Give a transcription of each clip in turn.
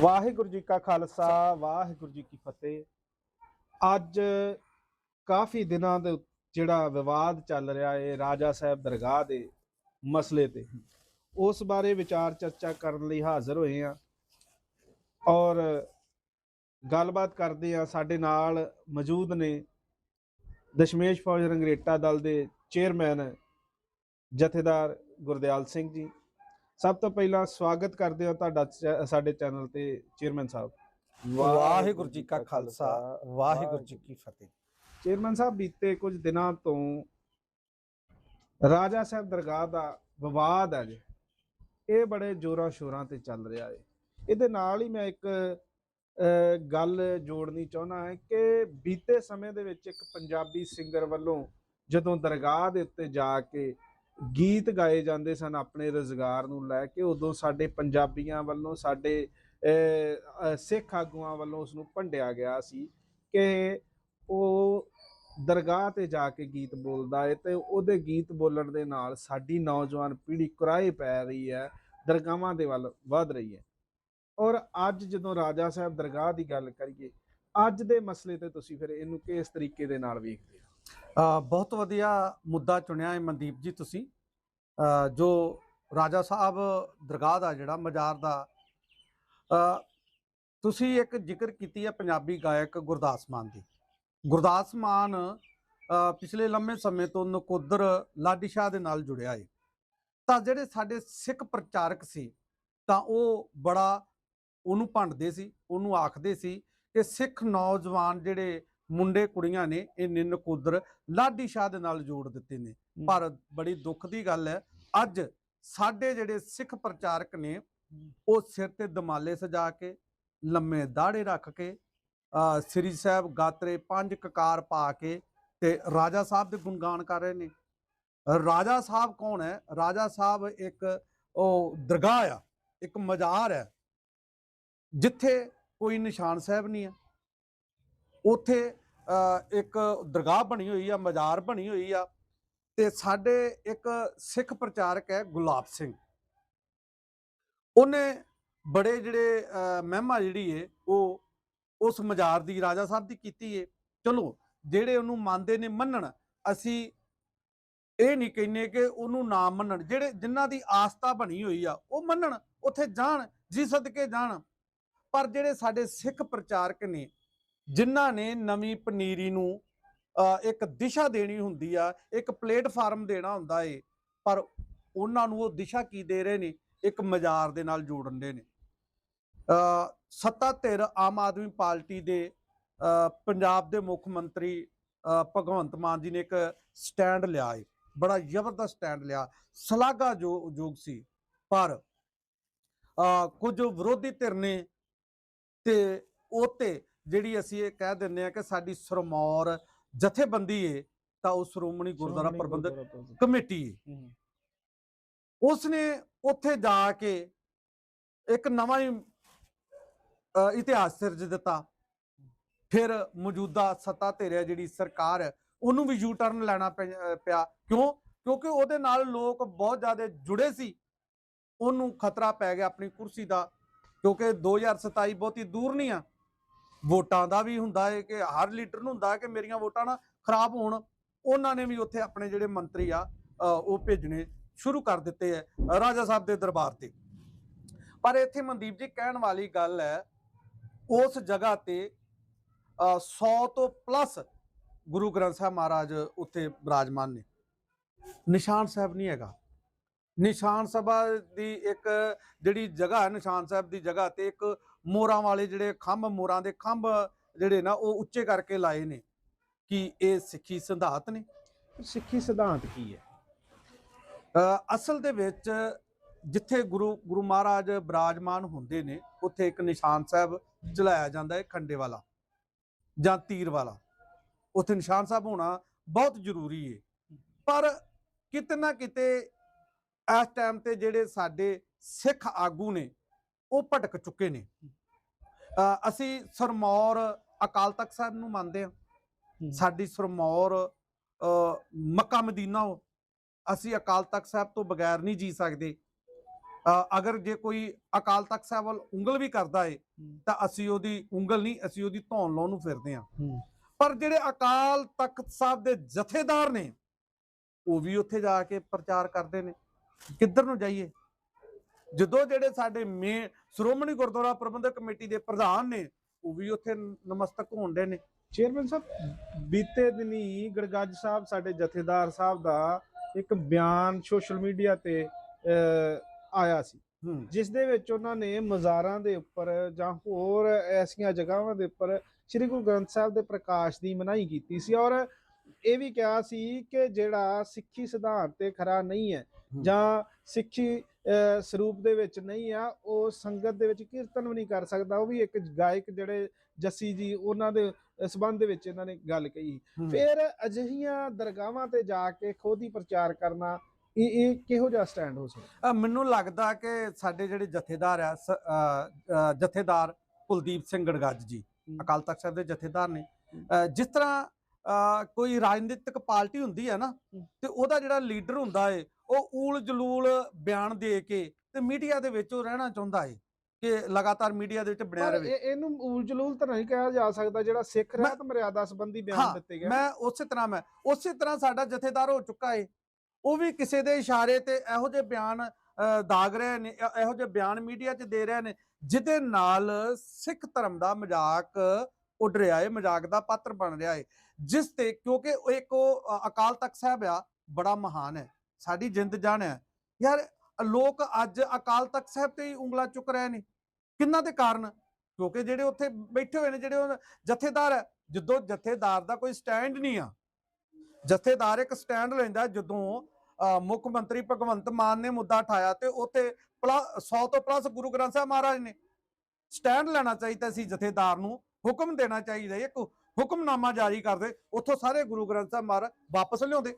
ਵਾਹਿਗੁਰੂ ਜੀ ਕਾ ਖਾਲਸਾ, ਵਾਹਿਗੁਰੂ ਜੀ ਕੀ ਫਤਿਹ। ਅੱਜ ਕਾਫੀ ਦਿਨਾਂ ਦੇ ਜਿਹੜਾ ਵਿਵਾਦ ਚੱਲ ਰਿਹਾ ਹੈ ਰਾਜਾ ਸਾਹਿਬ ਦਰਗਾਹ ਦੇ ਮਸਲੇ ਤੇ। ਉਸ ਬਾਰੇ ਵਿਚਾਰ ਚਰਚਾ ਕਰਨ ਲਈ ਹਾਜ਼ਰ ਹੋਏ ਆ। ਔਰ ਗੱਲਬਾਤ ਕਰਦੇ ਆ, ਸਾਡੇ ਨਾਲ ਮੌਜੂਦ ਨੇ ਦਸ਼ਮੇਸ਼ ਫੌਜ ਰੰਗਰੇਟਾ ਦਲ ਦੇ ਚੇਅਰਮੈਨ ਜਥੇਦਾਰ ਗੁਰਦਿਆਲ ਸਿੰਘ ਜੀ। ਸਭ ਤੋਂ ਪਹਿਲਾਂ ਸਵਾਗਤ ਕਰਦੇ ਹਾਂ ਤੁਹਾਡਾ ਚ- ਸਾਡੇ ਚੈਨਲ ਤੇ ਚੇਅਰਮੈਨ ਸਾਹਿਬ। ਵਾਹਿਗੁਰੂ ਜੀ ਕਾ ਖਾਲਸਾ ਵਾਹਿਗੁਰੂ ਜੀ ਕੀ ਫਤਿਹ। ਚੇਅਰਮੈਨ ਸਾਹਿਬ ਬੀਤੇ ਕੁਝ ਦਿਨਾਂ ਤੋਂ ਰਾਜਾ ਸਾਹਿਬ ਦਰਗਾਹ ਦਾ ਵਿਵਾਦ ਹੈ ਜੀ। ਇਹ ਬੜੇ ਜ਼ੋਰਾਂ ਸ਼ੋਰਾਂ ਤੇ ਚੱਲ ਰਿਹਾ ਹੈ। ਇਹਦੇ ਨਾਲ ਹੀ ਮੈਂ ਇੱਕ ਅਹ, ਗੱਲ ਜੋੜਨੀ ਚਾਹੁੰਦਾ ਹਾਂ ਕਿ ਬੀਤੇ ਸਮੇਂ ਦੇ ਵਿੱਚ ਇੱਕ ਪੰਜਾਬੀ ਸਿੰਗਰ ਵੱਲੋਂ ਜਦੋਂ ਦਰਗਾਹ ਦੇ ਉੱਤੇ ਜਾ ਕੇ ਗੀਤ ਗਾਏ ਜਾਂਦੇ ਸਨ ਆਪਣੇ ਰੋਜ਼ਗਾਰ ਨੂੰ ਲੈ ਕੇ, ਉਦੋਂ ਸਾਡੇ ਪੰਜਾਬੀਆਂ ਵੱਲੋਂ, ਸਾਡੇ ਸਿੱਖ ਆਗੂਆਂ ਵੱਲੋਂ ਉਸ ਨੂੰ ਭੰਡਿਆ ਗਿਆ ਸੀ ਕਿ ਉਹ ਦਰਗਾਹ ਤੇ ਜਾ ਕੇ ਗੀਤ ਬੋਲਦਾ ਹੈ ਤੇ ਉਹਦੇ ਗੀਤ ਬੋਲਣ ਦੇ ਨਾਲ ਸਾਡੀ ਨੌਜਵਾਨ ਪੀੜ੍ਹੀ ਕੁਰਾਏ ਪੈ ਰਹੀ ਹੈ, ਦਰਗਾਹਾਂ ਦੇ ਵੱਲ ਵਧ ਰਹੀ ਹੈ। ਔਰ ਅੱਜ ਜਦੋਂ ਰਾਜਾ ਸਾਹਿਬ ਦਰਗਾਹ ਦੀ ਗੱਲ ਕਰੀਏ, ਅੱਜ ਦੇ ਮਸਲੇ ਤੇ ਤੁਸੀਂ ਫਿਰ ਇਹਨੂੰ ਕਿਸ ਤਰੀਕੇ ਦੇ ਨਾਲ ਵੇਖਦੇ ਹੋ? ਬਹੁਤ ਵਧੀਆ ਮੁੱਦਾ ਚੁਣਿਆ ਹੈ ਮਨਦੀਪ ਜੀ ਤੁਸੀਂ। ਜੋ ਰਾਜਾ ਸਾਹਿਬ ਦਰਗਾਹ ਦਾ ਜਿਹੜਾ ਮਜ਼ਾਰ ਦਾ ਤੁਸੀਂ ਇੱਕ ਜ਼ਿਕਰ ਕੀਤੀ ਹੈ ਪੰਜਾਬੀ ਗਾਇਕ ਗੁਰਦਾਸ ਮਾਨ ਦੀ। ਗੁਰਦਾਸ ਮਾਨ ਪਿਛਲੇ ਲੰਮੇ ਸਮੇਂ ਤੋਂ ਨਕੋਦਰ ਲਾਡੀ ਸ਼ਾਹ ਦੇ ਨਾਲ ਜੁੜਿਆ ਹੈ ਤਾਂ ਜਿਹੜੇ ਸਾਡੇ ਸਿੱਖ ਪ੍ਰਚਾਰਕ ਸੀ, ਤਾਂ ਉਹ ਬੜਾ ਉਹਨੂੰ ਭੰਡਦੇ ਸੀ, ਉਹਨੂੰ ਆਖਦੇ ਸੀ ਕਿ ਸਿੱਖ ਨੌਜਵਾਨ ਜਿਹੜੇ ਮੁੰਡੇ ਕੁੜੀਆਂ ਨੇ ਇਹ ਨਕੋਦਰ ਲਾਡੀ ਸ਼ਾਹ ਦੇ ਨਾਲ ਜੋੜ ਦਿੱਤੇ ਨੇ। ਪਰ ਬੜੀ ਦੁੱਖ ਦੀ ਗੱਲ ਹੈ ਅੱਜ ਸਾਡੇ ਜਿਹੜੇ ਸਿੱਖ ਪ੍ਰਚਾਰਕ ਨੇ ਉਹ ਸਿਰ ਤੇ ਦਮਾਲੇ ਸਜਾ ਕੇ ਲੰਮੇ ਦਾੜੇ ਰੱਖ ਕੇ ਸ੍ਰੀ ਸਾਹਿਬ ਗਾਤਰੇ ਪੰਜ ਕਕਾਰ ਪਾ ਕੇ ਤੇ ਰਾਜਾ ਸਾਹਿਬ ਦੇ ਗੁਣਗਾਨ ਕਰ ਰਹੇ ਨੇ। ਰਾਜਾ ਸਾਹਿਬ ਕੌਣ ਹੈ? ਰਾਜਾ ਸਾਹਿਬ ਇੱਕ ਉਹ ਦਰਗਾਹ ਆ ਇੱਕ ਮਜ਼ਾਰ ਹੈ ਜਿੱਥੇ ਕੋਈ ਨਿਸ਼ਾਨ ਸਾਹਿਬ ਨਹੀਂ ਹੈ। ਉੱਥੇ ਇੱਕ ਦਰਗਾਹ ਬਣੀ ਹੋਈ ਆ, ਮਜ਼ਾਰ ਬਣੀ ਹੋਈ ਆ ਤੇ ਸਾਡੇ ਇੱਕ ਸਿੱਖ ਪ੍ਰਚਾਰਕ ਹੈ ਗੁਲਾਬ ਸਿੰਘ। ਉਹਨੇ ਬੜੇ ਜਿਹੜੇ ਮਹਿਮਾ ਜਿਹੜੀ ਏ, ਉਹ ਉਸ ਮਜ਼ਾਰ ਦੀ, ਰਾਜਾ ਸਾਹਿਬ ਦੀ ਕੀਤੀ ਏ। ਚਲੋ, ਜਿਹੜੇ ਉਹਨੂੰ ਮੰਨਦੇ ਨੇ ਮੰਨਣ, ਅਸੀਂ ਇਹ ਨਹੀਂ ਕਹਿੰਨੇ ਕਿ ਉਹਨੂੰ ਨਾ ਮੰਨਣ। ਜਿਹੜੇ, ਜਿਨ੍ਹਾਂ ਦੀ ਆਸਥਾ ਬਣੀ ਹੋਈ ਆ, ਉਹ ਮੰਨਣ, ਉੱਥੇ ਜਾਣ, ਜੀ ਸਦਕੇ ਜਾਣ। ਪਰ ਜਿਹੜੇ ਸਾਡੇ ਸਿੱਖ ਪ੍ਰਚਾਰਕ ਨੇ ਜਿਨ੍ਹਾਂ ਨੇ ਨਵੀਂ ਪਨੀਰੀ ਨੂੰ ਇੱਕ ਦਿਸ਼ਾ ਦੇਣੀ ਹੁੰਦੀ ਆ ਇੱਕ ਪਲੇਟਫਾਰਮ ਦੇਣਾ ਹੁੰਦਾ ਏ ਪਰ ਉਹਨਾਂ ਨੂੰ ਉਹ ਦਿਸ਼ਾ ਕੀ ਦੇ ਰਹੇ ਨੇ? ਇੱਕ ਮਜ਼ਾਰ ਦੇ ਨਾਲ ਜੋੜਨ ਦੇ ਨੇ ਸੱਤਾ ਧਿਰ ਆਮ ਆਦਮੀ ਪਾਰਟੀ ਦੇ ਅ, ਪੰਜਾਬ ਦੇ ਮੁੱਖ ਮੰਤਰੀ ਭਗਵੰਤ ਮਾਨ ਜੀ ਨੇ ਇੱਕ ਸਟੈਂਡ ਲਿਆ ਏ ਬੜਾ ਜ਼ਬਰਦਸਤ ਸਟੈਂਡ ਲਿਆ। ਸ਼ਲਾਘਾ ਜੋ ਯੋਗ ਸੀ ਪਰ ਕੁਝ ਵਿਰੋਧੀ ਧਿਰ ਨੇ ਤੇ ਉਤੇ ਜਿਹੜੀ ਅਸੀਂ ਇਹ ਕਹਿ ਦਿੰਨੇ ਆ ਕਿ ਸਾਡੀ ਸਰਮੌਰ ਜਥੇਬੰਦੀ ਏ ਤਾਂ ਉਹ ਸ਼੍ਰੋਮਣੀ ਗੁਰਦੁਆਰਾ ਪ੍ਰਬੰਧਕ ਕਮੇਟੀ ਏ। ਉਸ ਨੇ ਉੱਥੇ ਜਾ ਕੇ ਇੱਕ ਨਵਾਂ ਹੀ ਇਤਿਹਾਸ ਸਿਰਜ ਦਿੱਤਾ। ਫਿਰ ਮੌਜੂਦਾ ਸੱਤਾ ਧਿਰ ਜਿਹੜੀ ਸਰਕਾਰ ਉਹਨੂੰ ਵੀ ਯੂ ਟਰਨ ਲੈਣਾ ਪਿਆ। ਕਿਉਂ? ਕਿਉਂਕਿ ਉਹਦੇ ਨਾਲ ਲੋਕ ਬਹੁਤ ਜ਼ਿਆਦਾ ਜੁੜੇ ਸੀ। ਉਹਨੂੰ ਖਤਰਾ ਪੈ ਗਿਆ ਆਪਣੀ ਕੁਰਸੀ ਦਾ ਕਿਉਂਕਿ 2027 ਬਹੁਤੀ ਦੂਰ ਨਹੀਂ ਆ। ਵੋਟਾਂ ਦਾ ਵੀ ਹੁੰਦਾ ਹੈ ਕਿ ਹਰ ਲੀਡਰ ਨੂੰ ਹੁੰਦਾ ਹੈ ਕਿ ਮੇਰੀਆਂ ਵੋਟਾਂ ਨਾ ਖਰਾਬ ਹੋਣ। ਉਹਨਾਂ ਨੇ ਵੀ ਉੱਥੇ ਆਪਣੇ ਜਿਹੜੇ ਮੰਤਰੀ ਆ ਉਹ ਭੇਜਣੇ ਸ਼ੁਰੂ ਕਰ ਦਿੱਤੇ ਹੈ ਰਾਜਾ ਸਾਹਿਬ ਦੇ ਦਰਬਾਰ ਤੇ। ਪਰ ਇੱਥੇ ਮਨਦੀਪ ਜੀ, ਕਹਿਣ ਵਾਲੀ ਗੱਲ ਹੈ ਉਸ ਜਗ੍ਹਾ ਤੇ 100 ਤੋਂ ਪਲੱਸ ਗੁਰੂ ਗ੍ਰੰਥ ਸਾਹਿਬ ਮਹਾਰਾਜ ਉੱਥੇ ਵਿਰਾਜਮਾਨ ਨੇ। ਨਿਸ਼ਾਨ ਸਾਹਿਬ ਨਹੀਂ ਹੈਗਾ। ਨਿਸ਼ਾਨ ਸਭਾ ਦੀ ਇੱਕ ਜਿਹੜੀ ਜਗ੍ਹਾ ਨਿਸ਼ਾਨ ਸਾਹਿਬ ਦੀ ਜਗ੍ਹਾ ਤੇ ਇੱਕ ਮੋਰਾਂ ਵਾਲੇ ਜਿਹੜੇ ਖੰਭ ਮੋਰਾਂ ਦੇ ਖੰਭ ਜਿਹੜੇ ਨਾ ਉਹ ਉੱਚੇ ਕਰਕੇ ਲਾਏ ਨੇ। ਕਿ ਇਹ ਸਿੱਖੀ ਸਿਧਾਂਤ ਨੇ? ਸਿੱਖੀ ਸਿਧਾਂਤ ਕੀ ਹੈ? ਅਸਲ ਦੇ ਵਿੱਚ ਜਿੱਥੇ ਗੁਰੂ ਗੁਰੂ ਮਹਾਰਾਜ ਬਿਰਾਜਮਾਨ ਹੁੰਦੇ ਨੇ ਉੱਥੇ ਇੱਕ ਨਿਸ਼ਾਨ ਸਾਹਿਬ ਜਲਾਇਆ ਜਾਂਦਾ ਹੈ ਖੰਡੇ ਵਾਲਾ ਜਾਂ ਤੀਰ ਵਾਲਾ। ਉੱਥੇ ਨਿਸ਼ਾਨ ਸਾਹਿਬ ਹੋਣਾ ਬਹੁਤ ਜ਼ਰੂਰੀ ਹੈ ਪਰ ਕਿਤੇ ਨਾ ਕਿਤੇ ਇਸ ਟਾਈਮ ਤੇ ਜਿਹੜੇ ਸਾਡੇ ਸਿੱਖ ਆਗੂ ਨੇ ਉਹ ਭਟਕ ਚੁੱਕੇ ਨੇ। ਅਸੀਂ ਸਰਮੌਰ ਅਕਾਲ ਤਖਤ ਸਾਹਿਬ ਨੂੰ ਮੰਨਦੇ ਹਾਂ। ਸਾਡੀ ਸਰਮੌਰ ਮੱਕਾ ਮਦੀਨਾ ਅਸੀਂ ਅਕਾਲ ਤਖਤ ਸਾਹਿਬ ਤੋਂ ਬਗੈਰ ਨਹੀਂ ਜੀ ਸਕਦੇ। ਅਗਰ ਜੇ ਕੋਈ ਅਕਾਲ ਤਖਤ ਸਾਹਿਬ ਵੱਲ ਉਂਗਲ ਵੀ ਕਰਦਾ ਏ ਤਾਂ ਅਸੀਂ ਉਹਦੀ ਉਂਗਲ ਨਹੀਂ ਅਸੀਂ ਉਹਦੀ ਧੌਣ ਲਾਉਣ ਨੂੰ ਫਿਰਦੇ ਹਾਂ। ਪਰ ਜਿਹੜੇ ਅਕਾਲ ਤਖਤ ਸਾਹਿਬ ਦੇ ਜਥੇਦਾਰ ਨੇ ਉਹ ਵੀ ਉੱਥੇ ਜਾ ਕੇ ਪ੍ਰਚਾਰ ਕਰਦੇ ਨੇ। ਕਿੱਧਰ ਨੂੰ ਜਾਈਏ? ਜਦੋਂ ਜਿਹੜੇ ਸਾਡੇ ਮੇ ਸ਼੍ਰੋਮਣੀ ਗੁਰਦੁਆਰਾ ਪ੍ਰਬੰਧਕ ਕਮੇਟੀ ਦੇ ਪ੍ਰਧਾਨ ਨੇ ਉਹ ਵੀ ਉੱਥੇ ਨਮਸਤਕ ਹੋਣਦੇ ਨੇ। ਚੇਅਰਮੈਨ ਸਾਹਿਬ ਬੀਤੇ ਦਿਨੀ ਗੜਗੱਜ ਸਾਹਿਬ ਸਾਡੇ ਜਥੇਦਾਰ ਸਾਹਿਬ ਦਾ ਇੱਕ ਬਿਆਨ ਸੋਸ਼ਲ ਮੀਡੀਆ ਤੇ ਆਇਆ ਸੀ। ਜਿਸ ਦੇ ਵਿੱਚ ਉਹਨਾਂ ਨੇ ਮਜ਼ਾਰਾਂ ਦੇ ਉੱਪਰ ਜਾਂ ਹੋਰ ਐਸੀਆਂ ਜਗ੍ਹਾਵਾਂ ਦੇ ਉੱਪਰ ਸ੍ਰੀ ਗੁਰੂ ਗ੍ਰੰਥ ਸਾਹਿਬ ਦੇ ਪ੍ਰਕਾਸ਼ ਦੀ ਮਨਾਹੀ ਕੀਤੀ ਸੀ ਔਰ ਇਹ ਵੀ ਕਿਹਾ ਸੀ ਕਿ ਜਿਹੜਾ ਸਿੱਖੀ ਸਿਧਾਂਤ ਤੇ ਖਰਾ ਨਹੀਂ ਹੈ। ਜਾਂ ਸਿੱਖੀ ਸਰੂਪ ਦੇ ਵਿੱਚ ਨਹੀਂ ਆ ਉਹ ਸੰਗਤ ਦੇ ਵਿੱਚ ਕੀਰਤਨ ਵੀ ਨਹੀਂ ਕਰ ਸਕਦਾ ਉਹ ਵੀ ਇੱਕ ਗਾਇਕ ਜਿਹੜੇ ਜੱਸੀ ਜੀ ਉਹਨਾਂ ਦੇ ਸਬੰਧ ਦੇ ਵਿੱਚ ਇਹਨਾਂ ਨੇ ਗੱਲ ਕਹੀ। ਫਿਰ ਅਜਿਹੀਆਂ ਦਰਗਾਹਾਂ ਤੇ ਜਾ ਕੇ ਖੁਦ ਹੀ ਪ੍ਰਚਾਰ ਕਰਨਾ ਇਹ ਇਹ ਕਿਹੋ ਜਿਹਾ ਸਟੈਂਡ ਹੋ ਸਕਦਾ ਮੈਨੂੰ ਲੱਗਦਾ ਕਿ ਸਾਡੇ ਜਿਹੜੇ ਜਥੇਦਾਰ ਆ ਜਥੇਦਾਰ ਕੁਲਦੀਪ ਸਿੰਘ ਗੜਗੱਜ ਜੀ। ਅਕਾਲ ਤਖਤ ਸਾਹਿਬ ਦੇ ਜਥੇਦਾਰ ਨੇ ਜਿਸ ਤਰ੍ਹਾਂ ਕੋਈ ਰਾਜਨੀਤਿਕ ਪਾਰਟੀ ਹੁੰਦੀ ਹੈ ਨਾ। ਤੇ ਉਹਦਾ ਜਿਹੜਾ ਲੀਡਰ ਹੁੰਦਾ ਏ ਉਹ ਊਲ ਜਲੂਲ ਬਿਆਨ ਦੇ ਕੇ ਤੇ ਮੀਡੀਆ ਦੇ ਵਿੱਚ ਉਹ ਰਹਿਣਾ ਚਾਹੁੰਦਾ ਏ ਕਿ ਲਗਾਤਾਰ ਮੀਡੀਆ ਦੇ ਵਿੱਚ ਬਣਿਆ ਰਹੇ। ਇਹ- ਇਹਨੂੰ ਊਲ ਜਲੂਲ ਤਾਂ ਨਹੀਂ ਕਿਹਾ ਜਾ ਸਕਦਾ ਜਿਹੜਾ ਸਿੱਖ ਰਹਿਤ ਮਰਿਆਦਾ ਸੰਬੰਧੀ ਬਿਆਨ ਦਿੱਤੇ ਗਏ ਮੈਂ ਉਸੇ ਤਰ੍ਹਾਂ ਮੈਂ ਉਸੇ ਤਰ੍ਹਾਂ ਸਾਡਾ ਜਥੇਦਾਰ ਹੋ ਚੁੱਕਾ ਏ। ਉਹ ਵੀ ਕਿਸੇ ਦੇ ਇਸ਼ਾਰੇ ਤੇ ਇਹੋ ਜਿਹੇ ਬਿਆਨ ਦਾਗ ਰਹੇ ਨੇ ਇਹ- ਇਹੋ ਜਿਹੇ ਬਿਆਨ ਮੀਡੀਆ 'ਚ ਦੇ ਰਹੇ ਨੇ ਜਿਹਦੇ ਨਾਲ ਸਿੱਖ ਧਰਮ ਦਾ ਮਜ਼ਾਕ ਉੱਡ ਰਿਹਾ ਏ ਮਜ਼ਾਕ ਦਾ ਪਾਤਰ ਬਣ ਰਿਹਾ ਏ ਜਿਸ ਤੇ ਕਿਉਂਕਿ ਉਹ ਇੱਕ ਉਹ ਅਕਾਲ ਤਖਤ ਸਾਹਿਬ ਆ ਬੜਾ ਮਹਾਨ ਹੈ ਸਾਡੀ ਜਿੰਦ ਜਾਨ ਹੈ। ਯਾਰ ਲੋਕ ਅੱਜ ਅਕਾਲ ਤਖਤ ਸਾਹਿਬ ਤੇ ਹੀ ਉਂਗਲਾ ਚੁੱਕ ਰਹੇ ਨੇ ਕਿੰਨਾ ਦੇ ਕਾਰਨ? ਕਿਉਂਕਿ ਜਿਹੜੇ ਉੱਥੇ ਬੈਠੇ ਹੋਏ ਨੇ ਜਿਹੜੇ ਉਹ ਜਥੇਦਾਰ ਹੈ ਜਦੋਂ ਜਥੇਦਾਰ ਦਾ ਕੋਈ ਸਟੈਂਡ ਨਹੀਂ ਆ ਜਥੇਦਾਰ ਇੱਕ ਸਟੈਂਡ ਲੈਂਦਾ ਜਦੋਂ ਅਹ, ਮੁੱਖ ਮੰਤਰੀ ਭਗਵੰਤ ਮਾਨ ਨੇ ਮੁੱਦਾ ਉਠਾਇਆ ਤੇ ਉੱਥੇ 100 ਤੋਂ ਪਲੱਸ ਗੁਰੂ ਗ੍ਰੰਥ ਸਾਹਿਬ ਮਹਾਰਾਜ ਨੇ ਸਟੈਂਡ ਲੈਣਾ ਚਾਹੀਦਾ ਸੀ ਜਥੇਦਾਰ ਨੂੰ ਹੁਕਮ ਦੇਣਾ ਚਾਹੀਦਾ ਇੱਕ ਹੁਕਮਨਾਮਾ ਜਾਰੀ ਕਰਦੇ ਉੱਥੋਂ ਸਾਰੇ ਗੁਰੂ ਗ੍ਰੰਥ ਸਾਹਿਬ ਮਹਾਰਾਜ ਵਾਪਸ ਲਿਆਉਂਦੇ।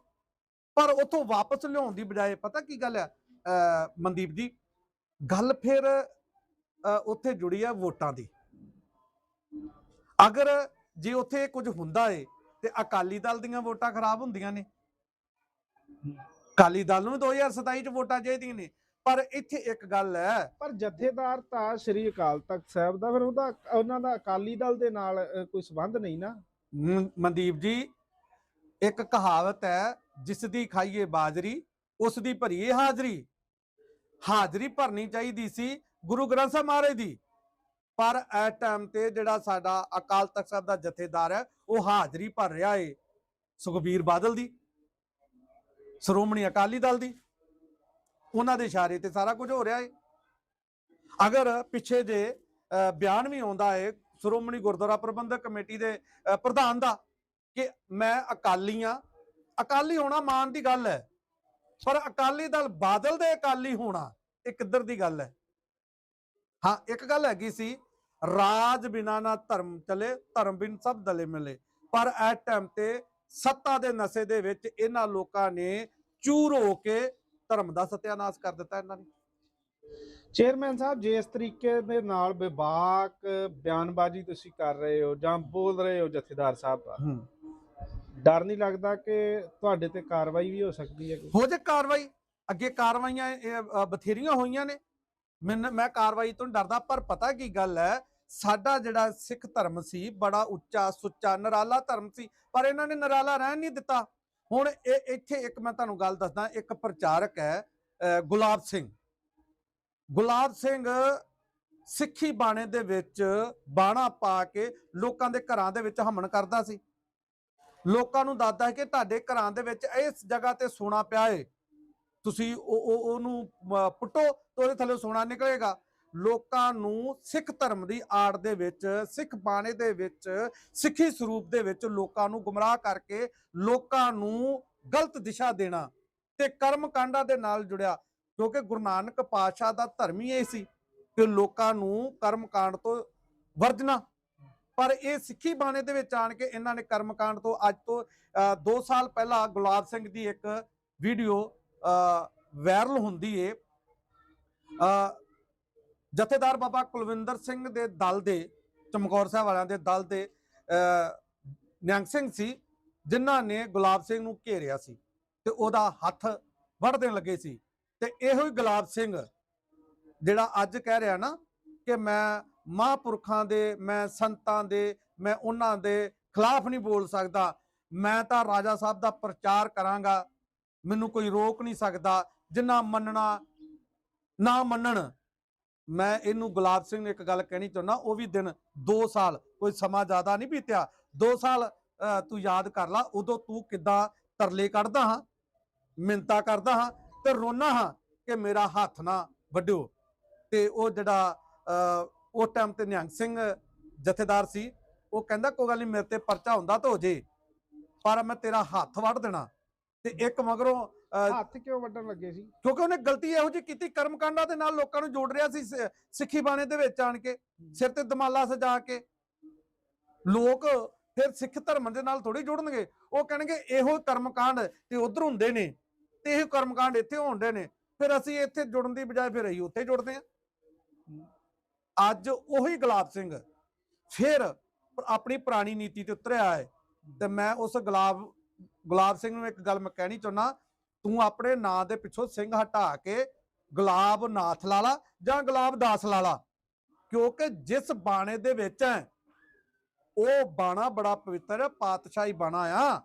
ਪਰ ਉੱਥੋਂ ਵਾਪਸ ਲਿਆਉਣ ਦੀ ਬਜਾਏ ਪਤਾ ਕੀ ਗੱਲ ਹੈ? ਅਹ, ਮਨਦੀਪ ਜੀ ਗੱਲ ਫਿਰ ਅਹ, ਉੱਥੇ ਜੁੜੀ ਆ ਵੋਟਾਂ ਦੀ। ਅਗਰ ਜੇ ਉੱਥੇ ਕੁਝ ਹੁੰਦਾ ਏ ਤੇ ਅਕਾਲੀ ਦਲ ਦੀਆਂ ਵੋਟਾਂ ਖਰਾਬ ਹੁੰਦੀਆਂ ਨੇ। ਅਕਾਲੀ ਦਲ ਨੂੰ ਵੀ 2027 ਚ ਵੋਟਾਂ ਚਾਹੀਦੀਆਂ ਨੇ। ਪਰ ਇੱਥੇ ਇੱਕ ਗੱਲ ਹੈ। ਪਰ ਜਥੇਦਾਰ ਤਾਂ ਸ੍ਰੀ ਅਕਾਲ ਤਖਤ ਸਾਹਿਬ ਦਾ ਫਿਰ ਉਹਦਾ ਉਹਨਾਂ ਦਾ ਅਕਾਲੀ ਦਲ ਦੇ ਨਾਲ ਕੋਈ ਸੰਬੰਧ ਨਹੀਂ ਨਾ? ਮਨਦੀਪ ਜੀ ਇੱਕ ਕਹਾਵਤ ਹੈ ਜਿਸ ਦੀ ਖਾਈਏ ਬਾਜਰੀ ਉਸ ਦੀ ਭਰੀਏ ਹਾਜ਼ਰੀ। ਹਾਜ਼ਰੀ ਭਰਨੀ ਚਾਹੀਦੀ ਸੀ ਗੁਰੂ ਗ੍ਰੰਥ ਸਾਹਿਬ ਮਹਾਰਾਜ ਦੀ। ਪਰ ਇਸ ਟਾਈਮ ਤੇ ਜਿਹੜਾ ਸਾਡਾ ਅਕਾਲ ਤਖਤ ਸਾਹਿਬ ਦਾ ਜਥੇਦਾਰ ਹੈ ਉਹ ਹਾਜ਼ਰੀ ਭਰ ਰਿਹਾ ਏ ਸੁਖਬੀਰ ਬਾਦਲ ਦੀ ਸ਼੍ਰੋਮਣੀ ਅਕਾਲੀ ਦਲ ਦੀ। ਉਹਨਾਂ ਦੇ ਇਸ਼ਾਰੇ ਤੇ ਸਾਰਾ ਕੁਝ ਹੋ ਰਿਹਾ ਏ। ਅਗਰ ਪਿੱਛੇ ਜੇ ਬਿਆਨ ਵੀ ਆਉਂਦਾ ਹੈ ਸ਼੍ਰੋਮਣੀ ਗੁਰਦੁਆਰਾ ਪ੍ਰਬੰਧਕ ਕਮੇਟੀ ਦੇ ਪ੍ਰਧਾਨ ਦਾ ਕਿ ਮੈਂ ਅਕਾਲੀ ਆ। ਅਕਾਲੀ ਹੋਣਾ ਮਾਨ ਦੀ ਗੱਲ ਹੈ, ਪਰ ਅਕਾਲੀ ਦਲ ਬਾਦਲ ਦੇ ਅਕਾਲੀ ਹੋਣਾ ਇਹ ਕਿੱਧਰ ਦੀ ਗੱਲ ਹੈ। ਹਾਂ, ਇੱਕ ਗੱਲ ਹੈਗੀ ਸੀ, ਰਾਜ ਬਿਨਾ ਨਾ ਧਰਮ ਚਲੇ, ਧਰਮ ਬਿਨ ਸਭ ਦਲੇ ਮਿਲੇ। ਪਰ ਇਸ ਟਾਈਮ ਤੇ ਸੱਤਾ ਦੇ ਨਸ਼ੇ ਦੇ ਵਿੱਚ ਇਹਨਾਂ ਲੋਕਾਂ ਨੇ ਚੂਰ ਹੋ ਕੇ ਧਰਮ ਦਾ ਸਤਿਆਨਾਸ਼ ਕਰ ਦਿੱਤਾ ਇਹਨਾਂ ਨੇ। ਚੇਅਰਮੈਨ ਸਾਹਿਬ ਜੇ ਇਸ ਤਰੀਕੇ ਦੇ ਨਾਲ ਵਿਵਾਕ ਬਿਆਨਬਾਜ਼ੀ ਤੁਸੀਂ ਕਰ ਰਹੇ ਹੋ ਜਾਂ ਬੋਲ ਰਹੇ ਹੋ ਜਥੇਦਾਰ ਸਾਹਿਬ ਦਾ ਡਰ ਨਹੀਂ ਲੱਗਦਾ ਕਿ ਤੁਹਾਡੇ ਤੇ ਕਾਰਵਾਈ ਵੀ ਹੋ ਸਕਦੀ ਹੈ? ਹੋ ਜੇ ਕਾਰਵਾਈ ਅੱਗੇ ਕਾਰਵਾਈਆਂ ਬਥੇਰੀਆਂ ਹੋਈਆਂ ਨੇ। ਮੈਂ ਮੈਂ ਕਾਰਵਾਈ ਤੋਂ ਡਰਦਾ ਪਰ ਪਤਾ ਕੀ ਗੱਲ ਹੈ ਸਾਡਾ ਜਿਹੜਾ ਸਿੱਖ ਧਰਮ ਸੀ ਬੜਾ ਉੱਚਾ ਸੁੱਚਾ ਨਰਾਲਾ ਧਰਮ ਸੀ ਪਰ ਇਹਨਾਂ ਨੇ ਨਰਾਲਾ ਰਹਿਣ ਨਹੀਂ ਦਿੱਤਾ। ਹੁਣ ਇਹ ਇੱਥੇ ਇੱਕ ਮੈਂ ਤੁਹਾਨੂੰ ਗੱਲ ਦੱਸਦਾ ਇੱਕ ਪ੍ਰਚਾਰਕ ਹੈ ਅ, ਗੁਲਾਬ ਸਿੰਘ। ਗੁਲਾਬ ਸਿੰਘ ਸਿੱਖੀ ਬਾਣੇ ਦੇ ਵਿੱਚ ਬਾਣਾ ਪਾ ਕੇ ਲੋਕਾਂ ਦੇ ਘਰਾਂ ਦੇ ਵਿੱਚ ਹਮਨ ਕਰਦਾ ਸੀ। ਲੋਕਾਂ ਨੂੰ ਦੱਸਦਾ ਹੈ ਕਿ ਤੁਹਾਡੇ ਘਰਾਂ ਦੇ ਵਿੱਚ ਇਸ ਜਗ੍ਹਾ ਤੇ ਸੋਨਾ ਪਿਆ ਏ। ਤੁਸੀਂ ਉਹ ਉਹਨੂੰ ਅਹ, ਪੁੱਟੋ ਤੇ ਉਹਦੇ ਥੱਲੇ ਸੋਨਾ ਨਿਕਲੇਗਾ। ਲੋਕਾਂ ਨੂੰ ਸਿੱਖ ਧਰਮ ਦੀ ਆੜ ਦੇ ਵਿੱਚ ਸਿੱਖ ਬਾਣੇ ਦੇ ਵਿੱਚ ਸਿੱਖੀ ਸਰੂਪ ਦੇ ਵਿੱਚ ਲੋਕਾਂ ਨੂੰ ਗੁੰਮਰਾਹ ਕਰਕੇ ਲੋਕਾਂ ਨੂੰ ਗਲਤ ਦਿਸ਼ਾ ਦੇਣਾ ਤੇ ਕਰਮ ਕਾਂਡਾਂ ਦੇ ਨਾਲ ਜੁੜਿਆ। ਕਿਉਂਕਿ ਗੁਰੂ ਨਾਨਕ ਪਾਤਸ਼ਾਹ ਦਾ ਧਰਮ ਹੀ ਇਹ ਸੀ ਕਿ ਲੋਕਾਂ ਨੂੰ ਕਰਮ ਕਾਂਡ ਤੋਂ ਵਰਜਣਾ। ਪਰ ਇਹ ਸਿੱਖੀ ਬਾਣੇ ਦੇ ਵਿੱਚ ਆਣ ਕੇ ਇਹਨਾਂ ਨੇ ਕਰਮ ਕਾਂਡ ਤੋਂ ਅੱਜ ਤੋਂ 2 ਸਾਲ ਪਹਿਲਾਂ ਗੁਲਾਬ ਸਿੰਘ ਦੀ ਇੱਕ ਵੀਡੀਓ ਵਾਇਰਲ ਹੁੰਦੀ ਏ। ਅ, ਜਥੇਦਾਰ ਬਾਬਾ ਕੁਲਵਿੰਦਰ ਸਿੰਘ ਦੇ ਦਲ ਦੇ, ਚਮਕੌਰ ਸਾਹਿਬ ਵਾਲਿਆਂ ਦੇ ਦਲ ਦੇ ਨਿਹੰਗ ਸਿੰਘ ਸੀ, ਜਿਨ੍ਹਾਂ ਨੇ ਗੁਲਾਬ ਸਿੰਘ ਨੂੰ ਘੇਰਿਆ ਸੀ ਤੇ ਉਹਦਾ ਹੱਥ ਵੱਢ ਦੇਣ ਲੱਗੇ ਸੀ। ਤੇ ਇਹੋ ਹੀ ਗੁਲਾਬ ਸਿੰਘ ਜਿਹੜਾ ਅੱਜ ਕਹਿ ਰਿਹਾ ਨਾ ਕਿ ਮੈਂ ਮਹਾਂਪੁਰਖਾਂ ਦੇ, ਮੈਂ ਸੰਤਾਂ ਦੇ, ਮੈਂ ਉਹਨਾਂ ਦੇ ਖਿਲਾਫ ਨਹੀਂ ਬੋਲ ਸਕਦਾ। ਮੈਂ ਤਾਂ ਰਾਜਾ ਸਾਹਿਬ ਦਾ ਪ੍ਰਚਾਰ ਕਰਾਂਗਾ। ਮੈਨੂੰ ਕੋਈ ਰੋਕ ਨਹੀਂ ਸਕਦਾ। ਜਿੰਨਾ ਮੰਨਣਾ ਨਾ ਮੰਨਣ ਮੈਂ ਇਹਨੂੰ ਗੁਲਾਬ ਸਿੰਘ ਨੂੰ ਇੱਕ ਗੱਲ ਕਹਿਣੀ ਚਾਹੁੰਦਾ ਉਹ ਵੀ ਦਿਨ 2 ਸਾਲ ਕੋਈ ਸਮਾਂ ਜ਼ਿਆਦਾ ਨਹੀਂ ਬੀਤਿਆ। 2 ਸਾਲ ਤੂੰ ਯਾਦ ਕਰ ਲਾ ਉਦੋਂ ਤੂੰ ਕਿੱਦਾਂ ਤਰਲੇ ਕੱਢਦਾ ਹਾਂ ਮਿੰਤਾ ਕਰਦਾ ਹਾਂ ਤੇ ਰੋਣਾ ਹਾਂ ਕਿ ਮੇਰਾ ਹੱਥ ਨਾ ਵੱਢਿਓ ਤੇ ਉਹ ਜਿਹੜਾ ਅਹ, ਉਹ ਟਾਈਮ ਤੇ ਨਿਹੰਗ ਸਿੰਘ ਜਥੇਦਾਰ ਸੀ ਉਹ ਕਹਿੰਦਾ ਕੋਈ ਗੱਲ ਨਹੀਂ ਮੇਰੇ ਤੇ ਪਰਚਾ ਹੁੰਦਾ ਤਾਂ ਹੋ ਜੇ ਪਰ ਮੈਂ ਤੇਰਾ ਹੱਥ ਵੱਢ ਦੇਣਾ। ਤੇ ਇੱਕ ਮਗਰੋਂ ਹੱਥ ਕਿਉਂ ਵੱਢਣ ਲੱਗੇ ਸੀ? ਕਿਉਂਕਿ ਉਹਨੇ ਗਲਤੀ ਇਹੋ ਜਿਹੀ ਕੀਤੀ ਕਰਮਕਾਂਡਾਂ ਦੇ ਨਾਲ ਲੋਕਾਂ ਨੂੰ ਜੋੜ ਰਿਹਾ ਸੀ ਸਿੱਖੀ ਬਾਣੇ ਦੇ ਵਿੱਚ ਆਣ ਕੇ ਸਿਰ ਤੇ ਦਮਾਲਾ ਸਜਾ ਕੇ। ਲੋਕ ਫਿਰ ਸਿੱਖ ਧਰਮ ਦੇ ਨਾਲ ਥੋੜੀ ਜੁੜਨਗੇ। ਉਹ ਕਹਿਣਗੇ ਇਹੋ ਕਰਮਕਾਂਡ ਤੇ ਉਧਰ ਹੁੰਦੇ ਨੇ ਤੇ ਇਹੋ ਕਰਮਕਾਂਡ ਇੱਥੇ ਹੋਣਦੇ ਨੇ। ਫਿਰ ਅਸੀਂ ਇੱਥੇ ਜੁੜਨ ਦੀ ਬਜਾਏ ਫਿਰ ਅਸੀਂ ਉੱਥੇ ਜੁੜਦੇ ਹਾਂ। ਅੱਜ ਉਹੀ ਗੁਲਾਬ ਸਿੰਘ ਫਿਰ ਆਪਣੀ ਪੁਰਾਣੀ ਨੀਤੀ ਤੇ ਉਤਰਿਆ ਹੈ। ਤੇ ਮੈਂ ਉਸ ਗੁਲਾਬ ਗੁਲਾਬ ਸਿੰਘ ਨੂੰ ਇੱਕ ਗੱਲ ਮੈਂ ਕਹਿਣੀ ਚਾਹੁੰਦਾ ਤੂੰ ਆਪਣੇ ਨਾਂ ਦੇ ਪਿੱਛੋਂ ਸਿੰਘ ਹਟਾ ਕੇ ਗੁਲਾਬ ਨਾਥ ਲਾ ਲਾ ਜਾਂ ਗੁਲਾਬ ਦਾਸ ਲਾ ਲਾ। ਕਿਉਂਕਿ ਜਿਸ ਬਾਣੇ ਦੇ ਵਿੱਚ ਹੈ, ਉਹ ਬਾਣਾ ਬੜਾ ਪਵਿੱਤਰ ਪਾਤਸ਼ਾਹੀ ਬਾਣਾ ਆ।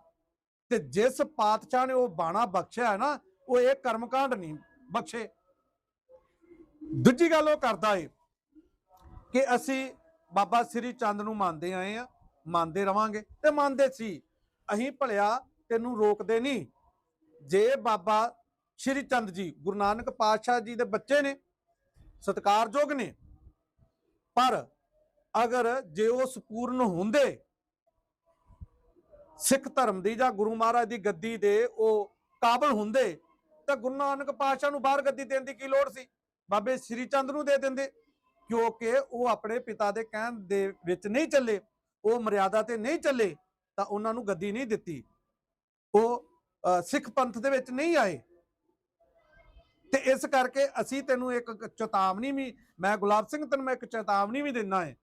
ਤੇ ਜਿਸ ਪਾਤਸ਼ਾਹ ਨੇ ਉਹ ਬਾਣਾ ਬਖਸ਼ਿਆ ਹੈ ਨਾ, ਉਹ ਇਹ ਕਰਮਕਾਂਡ ਨਹੀਂ ਬਖਸ਼ੇ। ਦੂਜੀ ਗੱਲ ਉਹ ਕਰਦਾ ਏ ਕਿ ਅਸੀਂ ਬਾਬਾ ਸ੍ਰੀ ਚੰਦ ਨੂੰ ਮੰਨਦੇ ਆਏ ਆ, ਮੰਨਦੇ ਰਵਾਂਗੇ ਤੇ ਮੰਨਦੇ ਸੀ। ਅਸੀਂ ਭਲਿਆ ਤੈਨੂੰ ਰੋਕਦੇ ਨਹੀਂ। ਜੇ ਬਾਬਾ ਸ਼੍ਰੀ ਚੰਦ ਜੀ, ਗੁਰੂ ਨਾਨਕ ਪਾਤਸ਼ਾਹ ਜੀ ਦੇ ਬੱਚੇ ਨੇ, ਸਤਿਕਾਰਯੋਗ ਨੇ, ਪਰ ਅਗਰ ਜੇ ਉਹ ਸੰਪੂਰਨ ਹੁੰਦੇ, ਸਿੱਖ ਧਰਮ ਦੀ ਜਾਂ ਗੁਰੂ ਮਹਾਰਾਜ ਦੀ ਗੱਦੀ ਦੇ ਉਹ ਕਾਬਲ ਹੁੰਦੇ, ਤਾਂ ਗੁਰੂ ਨਾਨਕ ਪਾਤਸ਼ਾਹ ਨੂੰ ਬਾਹਰ ਗੱਦੀ ਦੇਣ ਦੀ ਕੀ ਲੋੜ ਸੀ? ਬਾਬੇ ਸ਼੍ਰੀ ਚੰਦ ਨੂੰ ਦੇ ਦਿੰਦੇ, ਕਿਉਂਕਿ ਉਹ ਆਪਣੇ ਪਿਤਾ ਦੇ ਕਹਿਣ ਦੇ ਵਿੱਚ ਨਹੀਂ ਚੱਲੇ, ਉਹ ਮਰਿਆਦਾ ਤੇ ਨਹੀਂ ਚੱਲੇ, ਤਾਂ ਉਹਨਾਂ ਨੂੰ ਗੱਦੀ ਨਹੀਂ ਦਿੱਤੀ। ਉਹ ਸਿੱਖ ਪੰਥ ਦੇ ਵਿੱਚ ਨਹੀਂ ਆਏ। ਤੇ ਇਸ ਕਰਕੇ ਅਸੀਂ ਤੈਨੂੰ ਇੱਕ ਚੇਤਾਵਨੀ ਵੀ ਮੈਂ ਗੁਲਾਬ ਸਿੰਘ ਤੈਨੂੰ ਮੈਂ ਇੱਕ ਚੇਤਾਵਨੀ ਵੀ ਦਿੰਨਾ ਹੈ।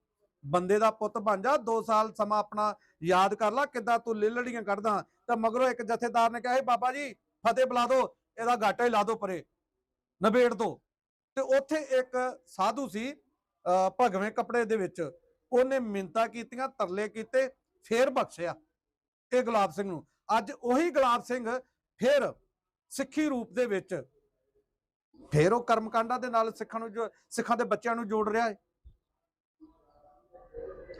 ਬੰਦੇ ਦਾ ਪੁੱਤ ਬਣ ਜਾ 2 ਸਾਲ ਸਮਾਂ ਆਪਣਾ ਯਾਦ ਕਰ ਲੈ ਕਿੱਦਾਂ ਤੂੰ ਲਿਲੜੀਆਂ ਕੱਢਦਾ ਤਾਂ ਮਗਰੋਂ ਇੱਕ ਜਥੇਦਾਰ ਨੇ ਕਿਹਾ "ਏ ਬਾਬਾ ਜੀ ਫਤਿਹ ਬੁਲਾ ਦਿਓ ਇਹਦਾ ਗਾਟਾ ਹੀ ਲਾ ਦਿਓ ਪਰੇ ਨਵੇੜ ਦਿਓ। ਤੇ ਉੱਥੇ ਇੱਕ ਸਾਧੂ ਸੀ ਅ, ਭਗਵੇਂ ਕੱਪੜੇ ਦੇ ਵਿੱਚ। ਉਹਨੇ ਮਿੰਤਾ ਕੀਤੀਆਂ ਤਰਲੇ ਕੀਤੇ ਫੇਰ ਬਖਸ਼ਿਆ। ਇਹ ਗੁਲਾਬ ਸਿੰਘ ਨੂੰ। ਅੱਜ ਉਹੀ ਗੁਲਾਬ ਸਿੰਘ ਫਿਰ ਸਿੱਖੀ ਰੂਪ ਦੇ ਵਿੱਚ ਫਿਰ ਉਹ ਕਰਮਕਾਂਡਾਂ ਦੇ ਨਾਲ ਸਿੱਖਾਂ ਨੂੰ ਸਿੱਖਾਂ ਦੇ ਬੱਚਿਆਂ ਨੂੰ ਜੋੜ ਰਿਹਾ ਹੈ।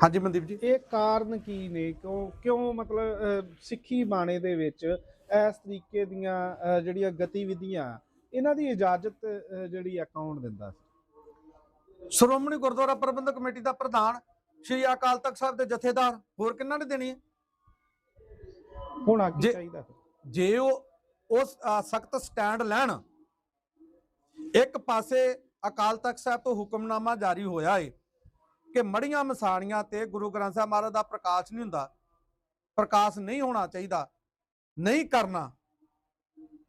ਹਾਂਜੀ ਮਨਦੀਪ ਜੀ। ਇਹ ਕਾਰਨ ਕੀ ਨੇ? ਕਿਉਂ ਕਿਉਂ ਮਤਲਬ ਸਿੱਖੀ ਬਾਣੇ ਦੇ ਵਿੱਚ ਇਸ ਤਰੀਕੇ ਦੀਆਂ ਜਿਹੜੀਆਂ ਗਤੀਵਿਧੀਆਂ ਇਹਨਾਂ ਦੀ ਇਜਾਜ਼ਤ ਜਿਹੜੀ ਆ ਕੌਣ ਦਿੰਦਾ ਸੀ? ਸ਼੍ਰੋਮਣੀ ਗੁਰਦੁਆਰਾ ਪ੍ਰਬੰਧਕ ਕਮੇਟੀ ਦਾ ਪ੍ਰਧਾਨ ਸ਼੍ਰੀ ਅਕਾਲ ਤਖਤ ਸਾਹਿਬ ਦੇ ਜਥੇਦਾਰ ਹੋਰ ਕਿੰਨਾ ਨੇ ਦੇਣੀ ਹੈ? ਹੋਣਾ ਕੀ ਜੇ- ਚਾਹੀਦਾ? ਜੇ ਉਹ ਉਸ ਸਖਤ ਸਟੈਂਡ ਲੈਣ ਇੱਕ ਪਾਸੇ ਅਕਾਲ ਤਖਤ ਸਾਹਿਬ ਤੋਂ ਹੁਕਮਨਾਮਾ ਜਾਰੀ ਹੋਇਆ ਏ ਕਿ ਮੜੀਆਂ ਮਸਾਣੀਆਂ ਤੇ ਗੁਰੂ ਗ੍ਰੰਥ ਸਾਹਿਬ ਮਹਾਰਾਜ ਦਾ ਪ੍ਰਕਾਸ਼ ਨਹੀਂ ਹੁੰਦਾ ਪ੍ਰਕਾਸ਼ ਨਹੀਂ ਹੋਣਾ ਚਾਹੀਦਾ ਨਹੀਂ ਕਰਨਾ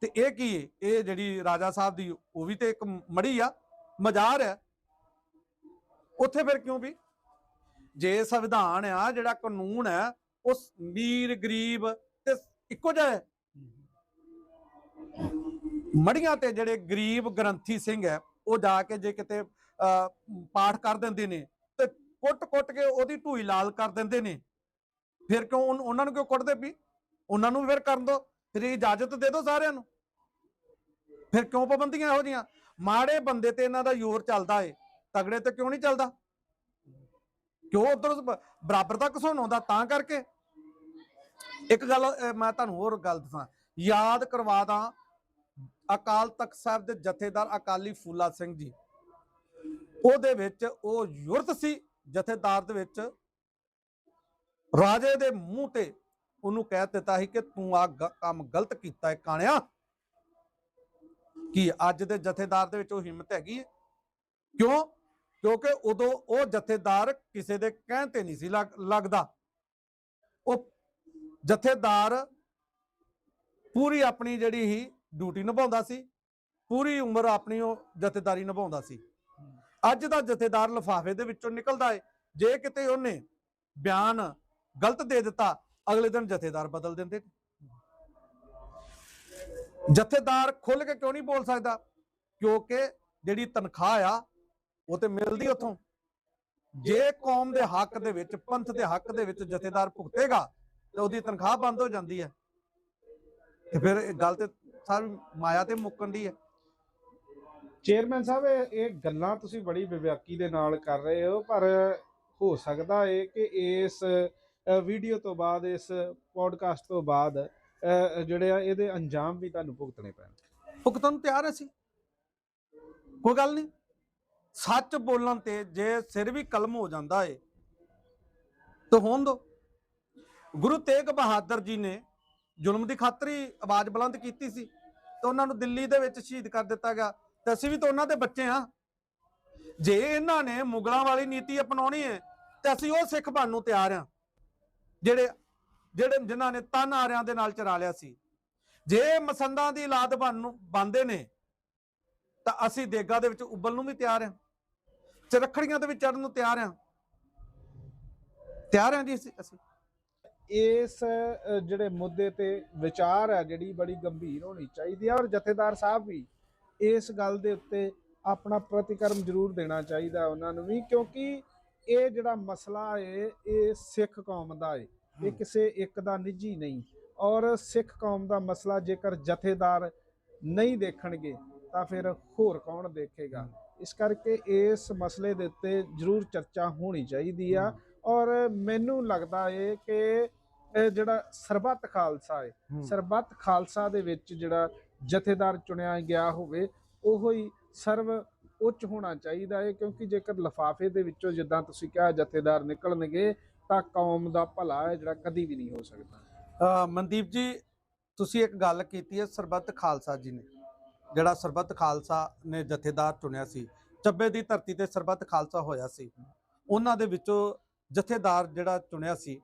ਤੇ ਇਹ ਕੀ ਏ? ਇਹ ਜਿਹੜੀ ਰਾਜਾ ਸਾਹਿਬ ਦੀ ਉਹ ਵੀ ਤੇ ਇੱਕ ਮੜੀ ਆ ਮਜ਼ਾਰ ਹੈ ਉੱਥੇ ਫਿਰ ਕਿਉਂ ਵੀ? ਜੇ ਸੰਵਿਧਾਨ ਆ ਜਿਹੜਾ ਕਾਨੂੰਨ ਹੈ ਉਹ ਮੀਰ ਗਰੀਬ ਇੱਕੋ ਜਿਹਾ ਹੈ। ਮੜੀਆਂ ਤੇ ਜਿਹੜੇ ਗਰੀਬ ਗ੍ਰੰਥੀ ਸਿੰਘ ਹੈ ਉਹ ਜਾ ਕੇ ਜੇ ਕਿਤੇ ਅਹ, ਪਾਠ ਕਰ ਦਿੰਦੇ ਨੇ ਤੇ ਕੁੱਟ-ਕੁੱਟ ਕੇ ਉਹਦੀ ਢੂਈ ਲਾਲ ਕਰ ਦਿੰਦੇ ਨੇ। ਫਿਰ ਕਿਉਂ ਉਨ- ਉਹਨਾਂ ਨੂੰ ਕਿਉਂ ਕੁੱਟਦੇ ਵੀ ਉਹਨਾਂ ਨੂੰ ਫਿਰ ਕਰਨ ਦੋ ਫਿਰ ਇਜਾਜ਼ਤ ਦੇ ਦਿਓ ਸਾਰਿਆਂ ਨੂੰ। ਫਿਰ ਕਿਉਂ ਪਾਬੰਦੀਆਂ ਇਹੋ ਜੀਆਂ ਮਾੜੇ ਬੰਦੇ ਤੇ ਇਹਨਾਂ ਦਾ ਜ਼ੋਰ ਚੱਲਦਾ ਏ ਤਗੜੇ ਤੇ ਕਿਉਂ ਨਹੀਂ ਚੱਲਦਾ? ਕਿਉਂ ਉਧਰ ਬਰਾਬਰ ਤੱਕ ਸੁਣਾਉਂਦਾ ਤਾਂ ਕਰਕੇ? ਇੱਕ ਗੱਲ ਮੈਂ ਤੁਹਾਨੂੰ ਹੋਰ ਗੱਲ ਦੱਸਾਂ। ਯਾਦ ਕਰਵਾ ਦਾਂ ਅਕਾਲ ਤਖਤ ਸਾਹਿਬ ਦੇ ਜਥੇਦਾਰ ਅਕਾਲੀ ਫੂਲਾ ਸਿੰਘ ਜੀ। ਉਹਦੇ ਵਿੱਚ ਉਹ ਯੁਰਤ ਸੀ, ਜਥੇਦਾਰ ਦੇ ਵਿੱਚ। ਰਾਜੇ ਦੇ ਮੂੰਹ ਤੇ ਉਹਨੂੰ ਕਹਿ ਦਿੱਤਾ ਸੀ ਕਿ ਤੂੰ ਆ ਕੰਮ ਗਲਤ ਕੀਤਾ ਹੈ ਕਾਣਿਆ। ਕੀ ਅੱਜ ਦੇ ਜਥੇਦਾਰ ਦੇ ਵਿੱਚ ਉਹ ਹਿੰਮਤ ਹੈਗੀ ਹੈ ਕਿਉਂ? ਕਿਉਂਕਿ ਉਦੋਂ ਉਹ ਜਥੇਦਾਰ ਕਿਸੇ ਦੇ ਕਹਿਣ ਤੇ ਨਹੀਂ ਸੀ ਲੱਗ- ਲੱਗਦਾ। ਉਹ ਜਥੇਦਾਰ ਪੂਰੀ ਆਪਣੀ ਜਿਹੜੀ ਹੀ ਡਿਊਟੀ ਨਿਭਾਉਂਦਾ ਸੀ, ਪੂਰੀ ਉਮਰ ਆਪਣੀ ਉਹ ਜਥੇਦਾਰੀ ਨਿਭਾਉਂਦਾ ਸੀ। ਅੱਜ ਦਾ ਜਥੇਦਾਰ ਲਿਫਾਫੇ ਦੇ ਵਿੱਚੋਂ ਨਿਕਲਦਾ ਏ। ਜੇ ਕਿਤੇ ਉਹਨੇ ਬਿਆਨ ਗਲਤ ਦੇ ਦਿੱਤਾ, ਅਗਲੇ ਦਿਨ ਜਥੇਦਾਰ ਬਦਲ ਦਿੰਦੇ। ਜਥੇਦਾਰ ਖੁੱਲ ਕੇ ਕਿਉਂ ਨਹੀਂ ਬੋਲ ਸਕਦਾ? ਕਿਉਂਕਿ ਜਿਹੜੀ ਤਨਖਾਹ ਆ, ਉਹ ਤੇ ਮਿਲਦੀ ਉੱਥੋਂ। ਜੇ ਕੌਮ ਦੇ ਹੱਕ ਦੇ ਵਿੱਚ, ਪੰਥ ਦੇ ਹੱਕ ਦੇ ਵਿੱਚ ਜਥੇਦਾਰ ਭੁਗਤੇਗਾ ਤੇ ਉਹਦੀ ਤਨਖਾਹ ਬੰਦ ਹੋ ਜਾਂਦੀ ਹੈ। ਤੇ ਫਿਰ ਇਹ ਗੱਲ ਤੇ ਸਾਰੀ ਮਾਇਆ ਤੇ ਮੁੱਕਣ ਦੀ ਹੈ। ਚੇਅਰਮੈਨ ਸਾਹਿਬ ਇਹ ਇਹ ਗੱਲਾਂ ਤੁਸੀਂ ਬੜੀ ਵਿਵੇਕੀ ਦੇ ਨਾਲ ਕਰ ਰਹੇ ਹੋ ਪਰ ਹੋ ਸਕਦਾ ਹੈ ਕਿ ਇਸ ਵੀਡੀਓ ਤੋਂ ਬਾਅਦ ਇਸ ਪੋਡਕਾਸਟ ਤੋਂ ਬਾਅਦ ਜਿਹੜੇ ਆ ਇਹਦੇ ਅੰਜਾਮ ਵੀ ਤੁਹਾਨੂੰ ਭੁਗਤਣੇ ਪੈਣ। ਭੁਗਤਣ ਨੂੰ ਤਿਆਰ ਅਸੀਂ। ਕੋਈ ਗੱਲ ਨਹੀਂ। ਸੱਚ ਬੋਲਣ ਤੇ ਜੇ ਸਿਰ ਵੀ ਕਲਮ ਹੋ ਜਾਂਦਾ ਏ ਤਾਂ ਹੋਣ ਦੋ। ਗੁਰੂ ਤੇਗ ਬਹਾਦਰ ਜੀ ਨੇ ਜ਼ੁਲਮ ਦੀ ਖਾਤਰੀ ਆਵਾਜ਼ ਬੁਲੰਦ ਕੀਤੀ ਸੀ ਤੇ ਉਹਨਾਂ ਨੂੰ ਦਿੱਲੀ ਦੇ ਵਿੱਚ ਸ਼ਹੀਦ ਕਰ ਦਿੱਤਾ ਗਿਆ। ਤੇ ਅਸੀਂ ਵੀ ਤਾਂ ਉਹਨਾਂ ਦੇ ਬੱਚੇ ਹਾਂ। ਜੇ ਇਹਨਾਂ ਨੇ ਮੁਗਲਾਂ ਵਾਲੀ ਨੀਤੀ ਅਪਣਾਉਣੀ ਹੈ, ਤੇ ਅਸੀਂ ਉਹ ਸਿੱਖ ਬਣ ਨੂੰ ਤਿਆਰ ਹਾਂ, ਜਿਹੜੇ ਜਿਹੜੇ ਜਿਨ੍ਹਾਂ ਨੇ ਤਨ ਆਰਿਆਂ ਦੇ ਨਾਲ ਚਰਾ ਲਿਆ ਸੀ। ਜੇ ਮਸੰਦਾਂ ਦੀ ਔਲਾਦ ਬਣ ਨੂੰ ਬੰਦੇ ਨੇ, ਤਾਂ ਅਸੀਂ ਦੇਗਾ ਦੇ ਵਿੱਚ ਉਬਲ ਨੂੰ ਵੀ ਤਿਆਰ ਹਾਂ, ਚਰਖੜੀਆਂ ਦੇ ਵਿੱਚ ਚੜਨ ਨੂੰ ਤਿਆਰ ਹਾਂ। ਤਿਆਰ ਹਾਂ ਜੀ ਅਸੀਂ ਅਸੀਂ। ਇਸ ਜਿਹੜੇ ਮੁੱਦੇ ਤੇ ਵਿਚਾਰ ਹੈ ਜਿਹੜੀ ਬੜੀ ਗੰਭੀਰ ਹੋਣੀ ਚਾਹੀਦੀ ਹੈ ਔਰ ਜਥੇਦਾਰ ਸਾਹਿਬ ਵੀ ਇਸ ਗੱਲ ਦੇ ਉੱਤੇ ਆਪਣਾ ਪ੍ਰਤੀਕਰਮ ਜ਼ਰੂਰ ਦੇਣਾ ਚਾਹੀਦਾ ਉਹਨਾਂ ਨੂੰ ਵੀ ਕਿਉਂਕਿ ਇਹ ਜਿਹੜਾ ਮਸਲਾ ਹੈ ਇਹ ਸਿੱਖ ਕੌਮ ਦਾ ਹੈ। ਇਹ ਕਿਸੇ ਇੱਕ ਦਾ ਨਿੱਜੀ ਨਹੀਂ। ਔਰ ਸਿੱਖ ਕੌਮ ਦਾ ਮਸਲਾ ਜੇਕਰ ਜਥੇਦਾਰ ਨਹੀਂ ਦੇਖਣਗੇ ਤਾਂ ਫਿਰ ਹੋਰ ਕੌਣ ਦੇਖੇਗਾ? ਇਸ ਕਰਕੇ ਇਸ ਮਸਲੇ ਦੇ ਉੱਤੇ ਜ਼ਰੂਰ ਚਰਚਾ ਹੋਣੀ ਚਾਹੀਦੀ ਆ। ਔਰ ਮੈਨੂੰ ਲੱਗਦਾ ਏ ਕਿ ਜਿਹੜਾ ਸਰਬੱਤ ਖਾਲਸਾ ਹੈ। ਸਰਬੱਤ ਖਾਲਸਾ ਦੇ ਵਿੱਚ ਜਿਹੜਾ ਜਥੇਦਾਰ ਚੁਣਿਆ ਗਿਆ ਹੋਵੇ ਉਹੋ ਹੀ ਸਰਵ ਉੱਚ ਹੋਣਾ ਚਾਹੀਦਾ ਹੈ ਕਿਉਂਕਿ ਜੇਕਰ ਲਫਾਫੇ ਦੇ ਵਿੱਚੋਂ ਜਿੱਦਾਂ ਤੁਸੀਂ ਕਿਹਾ ਜਥੇਦਾਰ ਨਿਕਲਣਗੇ ਤਾਂ ਕੌਮ ਦਾ ਭਲਾ ਹੈ ਜਿਹੜਾ ਕਦੀ ਵੀ ਨਹੀਂ ਹੋ ਸਕਦਾ। ਮਨਦੀਪ ਜੀ ਤੁਸੀਂ ਇੱਕ ਗੱਲ ਕੀਤੀ ਹੈ ਸਰਬੱਤ ਖਾਲਸਾ ਜੀ ਨੇ ਜਿਹੜਾ ਸਰਬੱਤ ਖਾਲਸਾ ਨੇ ਜਥੇਦਾਰ ਚੁਣਿਆ ਸੀ ਚੱਬੇ ਦੀ ਧਰਤੀ ਤੇ ਸਰਬੱਤ ਖਾਲਸਾ ਹੋਇਆ ਸੀ ਉਹਨਾਂ ਦੇ ਵਿੱਚੋਂ ਜਥੇਦਾਰ ਜਿਹੜਾ ਚੁਣਿਆ ਸੀ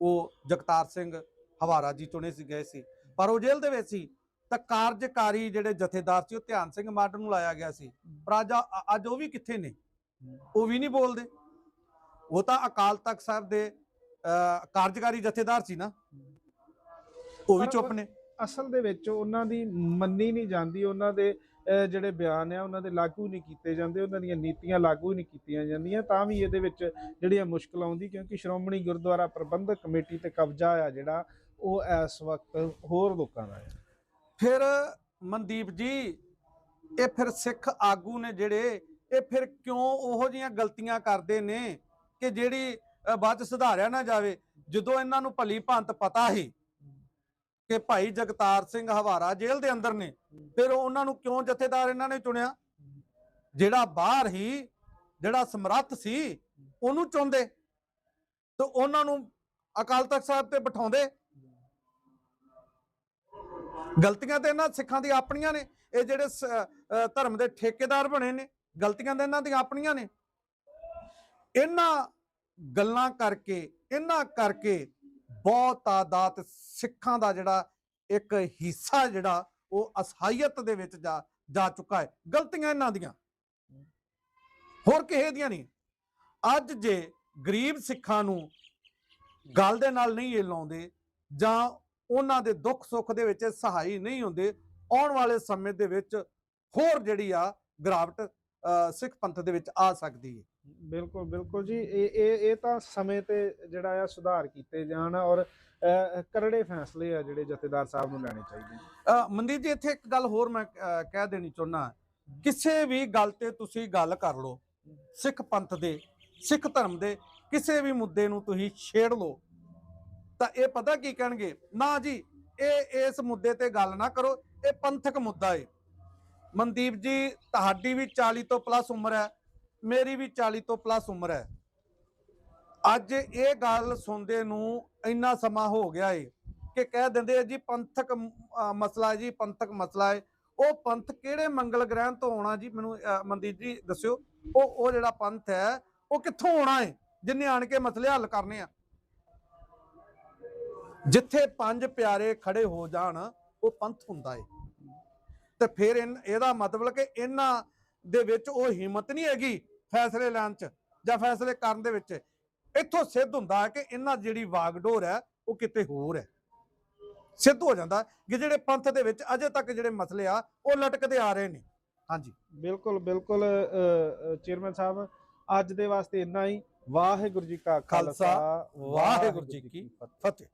ਉਹ ਜਗਤਾਰ ਸਿੰਘ ਹਵਾਰਾ ਜੀ ਚੁਣੇ ਸੀ ਗਏ ਸੀ। ਪਰ ਉਹ ਜੇਲ੍ਹ ਦੇ ਵਿੱਚ ਸੀ। ਤਾਂ ਕਾਰਜਕਾਰੀ ਜਿਹੜੇ ਜਥੇਦਾਰ ਸੀ ਉਹ ਧਿਆਨ ਸਿੰਘ ਮਾਡਰ ਨੂੰ ਲਾਇਆ ਗਿਆ ਸੀ। ਪਰ ਅੱਜ ਅੱਜ ਉਹ ਵੀ ਕਿੱਥੇ ਨੇ? ਉਹ ਵੀ ਨਹੀਂ ਬੋਲਦੇ। ਉਹ ਤਾਂ ਅਕਾਲ ਤਖਤ ਸਾਹਿਬ ਦੇ ਕਾਰਜਕਾਰੀ ਜਥੇਦਾਰ ਸੀ ਨਾ। ਉਹ ਵੀ ਚੁੱਪ ਨੇ। ਅਸਲ ਦੇ ਵਿੱਚ ਉਹਨਾਂ ਦੀ ਮੰਨੀ ਨਹੀਂ ਜਾਂਦੀ। ਉਹਨਾਂ ਦੇ ਜਿਹੜੇ ਬਿਆਨ ਆ, ਉਹਨਾਂ ਦੇ ਲਾਗੂ ਨਹੀਂ ਕੀਤੇ ਜਾਂਦੇ, ਉਹਨਾਂ ਦੀਆਂ ਨੀਤੀਆਂ ਲਾਗੂ ਨਹੀਂ ਕੀਤੀਆਂ ਜਾਂਦੀਆਂ, ਤਾਂ ਵੀ ਇਹਦੇ ਵਿੱਚ ਜਿਹੜੀ ਆ ਮੁਸ਼ਕਲ ਆਉਂਦੀ, ਕਿਉਂਕਿ ਸ਼੍ਰੋਮਣੀ ਗੁਰਦੁਆਰਾ ਪ੍ਰਬੰਧਕ ਕਮੇਟੀ ਤੇ ਕਬਜ਼ਾ ਆ ਜਿਹੜਾ, ਉਹ ਇਸ ਵਕਤ ਹੋਰ ਲੋਕਾਂ ਦਾ ਹੈ ਫਿਰ ਮਨਦੀਪ ਜੀ, ਇਹ ਫਿਰ ਸਿੱਖ ਆਗੂ ਨੇ ਜਿਹੜੇ, ਇਹ ਫਿਰ ਕਿਉਂ ਉਹੋ ਜੀਆਂ ਗਲਤੀਆਂ ਕਰਦੇ ਨੇ ਕਿ ਜਿਹੜੀ ਬਾਅਦ ਸੁਧਾਰਿਆ ਨਾ ਜਾਵੇ? ਜਦੋਂ ਇਹਨਾਂ ਨੂੰ ਭਲੀ ਭੰਤ ਪਤਾ ਹੀ ਕਿ ਭਾਈ ਜਗਤਾਰ ਸਿੰਘ ਹਵਾਰਾ ਜੇਲ੍ਹ ਦੇ ਅੰਦਰ ਨੇ। ਫਿਰ ਉਹਨਾਂ ਨੂੰ ਕਿਉਂ ਜਥੇਦਾਰ ਇਹਨਾਂ ਨੇ ਚੁਣਿਆ? ਜਿਹੜਾ ਬਾਹਰ ਹੀ, ਜਿਹੜਾ ਸਮਰੱਥ ਸੀ, ਉਹਨੂੰ ਚੁਣਦੇ। ਤੇ ਉਹਨਾਂ ਨੂੰ ਅਕਾਲ ਤਖਤ ਸਾਹਿਬ ਤੇ ਬਿਠਾਉਂਦੇ। ਗਲਤੀਆਂ ਤੇ ਇਹਨਾਂ ਸਿੱਖਾਂ ਦੀਆਂ ਆਪਣੀਆਂ ਨੇ। ਇਹ ਜਿਹੜੇ ਧਰਮ ਦੇ ਠੇਕੇਦਾਰ ਬਣੇ ਨੇ, ਗਲਤੀਆਂ ਤੇ ਇਹਨਾਂ ਦੀਆਂ ਆਪਣੀਆਂ ਨੇ। ਇਹਨਾਂ ਗੱਲਾਂ ਕਰਕੇ, ਇਹਨਾਂ ਕਰਕੇ ਬਹੁਤ ਤਾਦਾਤ ਸਿੱਖਾਂ ਦਾ ਜਿਹੜਾ ਇੱਕ ਹਿੱਸਾ ਜਿਹੜਾ ਉਹ ਅਸਹਾਇਤ ਦੇ ਵਿੱਚ ਜਾ ਜਾ ਚੁੱਕਾ ਹੈ। ਗਲਤੀਆਂ ਇਹਨਾਂ ਦੀਆਂ। ਹੋਰ ਕਿਸੇ ਦੀਆਂ ਨਹੀਂ। ਅੱਜ ਜੇ ਗਰੀਬ ਸਿੱਖਾਂ ਨੂੰ ਗੱਲ ਦੇ ਨਾਲ ਨਹੀਂ ਇਹ ਲਾਉਂਦੇ ਜਾਂ ਉਹਨਾਂ ਦੇ ਦੁੱਖ ਸੁੱਖ ਦੇ ਵਿੱਚ ਸਹਾਈ ਨਹੀਂ ਹੁੰਦੇ ਆਉਣ ਵਾਲੇ ਸਮੇਂ ਦੇ ਵਿੱਚ ਹੋਰ ਜਿਹੜੀ ਆ ਗਰਾਵਟ ਅਹ, ਸਿੱਖ ਪੰਥ ਦੇ ਵਿੱਚ ਆ ਸਕਦੀ ਹੈ। ਬਿਲਕੁਲ ਬਿਲਕੁਲ ਜੀ। ਇਹ ਇਹ ਇਹ ਤਾਂ ਸਮੇਂ ਤੇ ਜਿਹੜਾ ਆ ਸੁਧਾਰ ਕੀਤੇ ਜਾਣ ਔਰ ਕਰੜੇ ਫੈਸਲੇ ਆ ਜਿਹੜੇ ਜਥੇਦਾਰ ਸਾਹਿਬ ਨੂੰ ਲੈਣੇ ਚਾਹੀਦੇ। ਮਨਦੀਪ ਜੀ, ਇੱਥੇ ਇੱਕ ਗੱਲ ਹੋਰ ਮੈਂ ਕਹਿ ਦੇਣੀ ਚਾਹੁੰਦਾ ਕਿਸੇ ਵੀ ਗੱਲ ਤੇ ਤੁਸੀਂ ਗੱਲ ਕਰ ਲਓ। ਸਿੱਖ ਪੰਥ ਦੇ, ਸਿੱਖ ਧਰਮ ਦੇ, ਕਿਸੇ ਵੀ ਮੁੱਦੇ ਨੂੰ ਤੁਸੀਂ ਛੇੜ ਲਓ। ਤਾਂ ਇਹ ਪਤਾ ਕੀ ਕਹਿਣਗੇ? ਨਾ ਜੀ, ਇਹ, ਇਸ ਮੁੱਦੇ ਤੇ ਗੱਲ ਨਾ ਕਰੋ। ਇਹ ਪੰਥਕ ਮੁੱਦਾ ਏ। ਮਨਦੀਪ ਜੀ, ਤੁਹਾਡੀ ਵੀ 40 ਤੋਂ ਪਲੱਸ ਉਮਰ ਹੈ। ਮੇਰੀ ਵੀ 40 ਤੋਂ ਪਲੱਸ ਉਮਰ ਹੈ। ਅੱਜ ਇਹ ਗੱਲ ਸੁਣਦੇ ਨੂੰ ਇੰਨਾ ਸਮਾਂ ਹੋ ਗਿਆ ਏ ਕਿ ਕਹਿ ਦਿੰਦੇ ਆ ਜੀ, ਪੰਥਕ ਮਸਲਾ ਹੈ ਜੀ, ਪੰਥਕ ਮਸਲਾ ਹੈ। ਉਹ ਪੰਥ ਕਿਹੜੇ ਮੰਗਲ ਗ੍ਰਹਿਣ ਤੋਂ ਆਉਣਾ ਜੀ, ਮੈਨੂੰ ਮਨਦੀਪ ਜੀ ਦੱਸਿਓ। ਉਹ ਉਹ ਜਿਹੜਾ ਪੰਥ ਹੈ, ਉਹ ਕਿੱਥੋਂ ਆਉਣਾ ਏ? ਜਿੰਨੇ ਆਣ ਕੇ ਮਸਲੇ ਹੱਲ ਕਰਨੇ ਆ। ਜਿੱਥੇ ਪੰਜ ਪਿਆਰੇ ਖੜੇ ਹੋ ਜਾਣ, ਉਹ ਪੰਥ ਹੁੰਦਾ ਏ। ਤੇ ਫਿਰ ਇਨ- ਇਹਦਾ ਮਤਲਬ ਕਿ ਇਹਨਾਂ ਦੇ ਵਿੱਚ ਉਹ ਹਿੰਮਤ ਨਹੀਂ ਹੈਗੀ ਫੈਸਲੇ ਲੈਣ ਚ ਜਾਂ ਫੈਸਲੇ ਕਰਨ ਦੇ ਵਿੱਚ ਇੱਥੋਂ ਸਿੱਧ ਹੁੰਦਾ ਕਿ ਇਹਨਾਂ ਜਿਹੜੀ ਵਾਗਡੋਰ ਹੈ ਉਹ ਕਿਤੇ ਹੋਰ ਹੈ। ਸਿੱਧ ਹੋ ਜਾਂਦਾ ਕਿ ਜਿਹੜੇ ਪੰਥ ਦੇ ਵਿੱਚ ਅਜੇ ਤੱਕ ਜਿਹੜੇ ਮਸਲੇ ਆ ਉਹ ਲਟਕਦੇ ਆ ਰਹੇ ਨੇ। ਹਾਂਜੀ। ਬਿਲਕੁਲ ਬਿਲਕੁਲ ਚੇਅਰਮੈਨ ਸਾਹਿਬ ਅੱਜ ਦੇ ਵਾਸਤੇ ਇੰਨਾ ਹੀ। ਵਾਹਿਗੁਰੂ ਜੀ ਕਾ ਖਾਲਸਾ, ਵਾਹਿਗੁਰੂ ਜੀ ਕੀ ਫਤਿਹ।